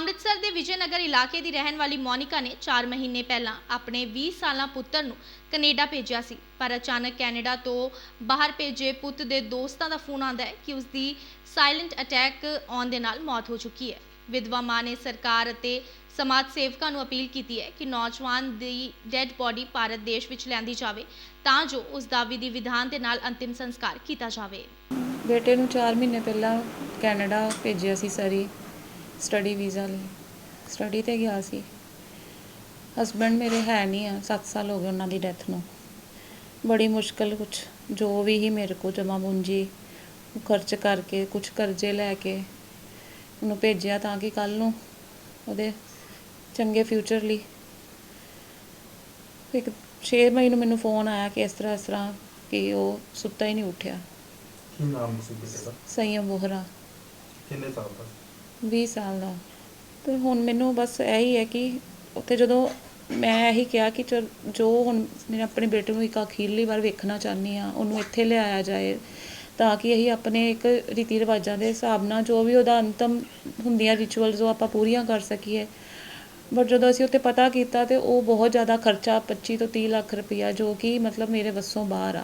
ਅੰਮ੍ਰਿਤਸਰ ਦੇ ਵਿਜੇਨਗਰ ਇਲਾਕੇ ਦੀ ਰਹਿਣ ਵਾਲੀ ਮੋਨਿਕਾ ਨੇ 4 ਮਹੀਨੇ ਪਹਿਲਾਂ ਆਪਣੇ 20 ਸਾਲਾਂ ਪੁੱਤਰ ਨੂੰ ਕੈਨੇਡਾ ਭੇਜਿਆ ਸੀ, ਪਰ ਅਚਾਨਕ ਕੈਨੇਡਾ ਤੋਂ ਬਾਹਰ ਭੇਜੇ ਪੁੱਤ ਦੇ ਦੋਸਤਾਂ ਦਾ ਫੋਨ ਆਉਂਦਾ ਹੈ ਕਿ ਉਸ ਦੀ ਸਾਇਲੈਂਟ ਅਟੈਕ ਆਉਣ ਦੇ ਨਾਲ ਮੌਤ ਹੋ ਚੁੱਕੀ ਹੈ। ਵਿਧਵਾ ਮਾਂ ਨੇ ਸਰਕਾਰ ਅਤੇ ਸਮਾਜ ਸੇਵਕਾਂ ਨੂੰ ਅਪੀਲ ਕੀਤੀ ਹੈ ਕਿ ਨੌਜਵਾਨ ਦੀ ਡੈੱਡ ਬੋਡੀ ਭਾਰਤ ਦੇਸ਼ ਵਿੱਚ ਲਿਆਂਦੀ ਜਾਵੇ, ਤਾਂ ਜੋ ਉਸ ਦਾ ਵਿਧੀ ਵਿਧਾਨ ਦੇ ਨਾਲ ਅੰਤਿਮ ਸੰਸਕਾਰ ਕੀਤਾ ਜਾਵੇ। ਬੇਟੇ ਨੂੰ 4 ਮਹੀਨੇ ਪਹਿਲਾਂ ਕੈਨੇਡਾ ਭੇਜਿਆ ਸੀ ਸਰੀ। ਸਟੱਡੀ ਵੀਜ਼ਾ ਲਈ। ਸਟੱਡੀ ਤੇ ਗਿਆ ਸੀ। ਹਸਬੰਡ ਮੇਰੇ ਹੈ ਨਹੀਂ ਆ 7 ਸਾਲ ਹੋ ਗਏ ਉਹਨਾਂ ਦੀ ਡੈਥ ਨੂੰ। ਬੜੀ ਮੁਸ਼ਕਲ ਕੁਛ ਜੋ ਵੀ ਹੀ ਮੇਰੇ ਕੋ ਜਮਾ ਪੂੰਜੀ ਉਹ ਖਰਚ ਕਰਕੇ ਕੁਝ ਕਰਜ਼ੇ ਲੈ ਕੇ ਉਹਨੂੰ ਭੇਜਿਆ ਤਾਂ ਕਿ ਕੱਲ ਨੂੰ ਉਹਦੇ ਚੰਗੇ ਫਿਊਚਰ ਲਈ। ਇੱਕ 6 ਮਈ ਨੂੰ ਮੈਨੂੰ ਫੋਨ ਆਇਆ ਕਿ ਇਸ ਤਰ੍ਹਾਂ ਇਸ ਤਰ੍ਹਾਂ ਕਿ ਉਹ ਸੁੱਤਾ ਹੀ ਨਹੀਂ ਉੱਠਿਆ। ਕੀ ਨਾਮ ਸੀ ਬੇਟੇ ਦਾ? ਸੰਯਮ ਬੋਹਰਾ। ਕਿੰਨੇ ਸਾਲ ਦਾ? 20 ਸਾਲ ਦਾ। ਤੇ ਹੁਣ ਮੈਨੂੰ ਬਸ ਇਹੀ ਹੈ ਕਿ ਉੱਥੇ ਜਦੋਂ ਮੈਂ ਇਹੀ ਕਿਹਾ ਕਿ ਚਲ ਜੋ ਹੁਣ ਮੈਂ ਆਪਣੇ ਬੇਟੇ ਨੂੰ ਇੱਕ ਅਖੀਰਲੀ ਵਾਰ ਵੇਖਣਾ ਚਾਹੁੰਦੀ ਆ ਉਹਨੂੰ ਇੱਥੇ ਲਿਆਇਆ ਜਾਏ ਤਾਂ ਕਿ ਅਸੀਂ ਆਪਣੇ ਇੱਕ ਰੀਤੀ ਰਿਵਾਜਾਂ ਦੇ ਹਿਸਾਬ ਨਾਲ ਜੋ ਵੀ ਉਹਦਾ ਅੰਤਮ ਹੁੰਦੀਆਂ ਰਿਚੁਅਲਸ ਉਹ ਆਪਾਂ ਪੂਰੀਆਂ ਕਰ ਸਕੀਏ। ਬਟ ਜਦੋਂ ਅਸੀਂ ਉੱਥੇ ਪਤਾ ਕੀਤਾ ਤੇ ਉਹ ਬਹੁਤ ਜ਼ਿਆਦਾ ਖਰਚਾ 25 ਤੋਂ 30 ਲੱਖ ਰੁਪਈਆ ਜੋ ਕਿ ਮਤਲਬ ਮੇਰੇ ਵੱਸੋਂ ਬਾਹਰ ਆ।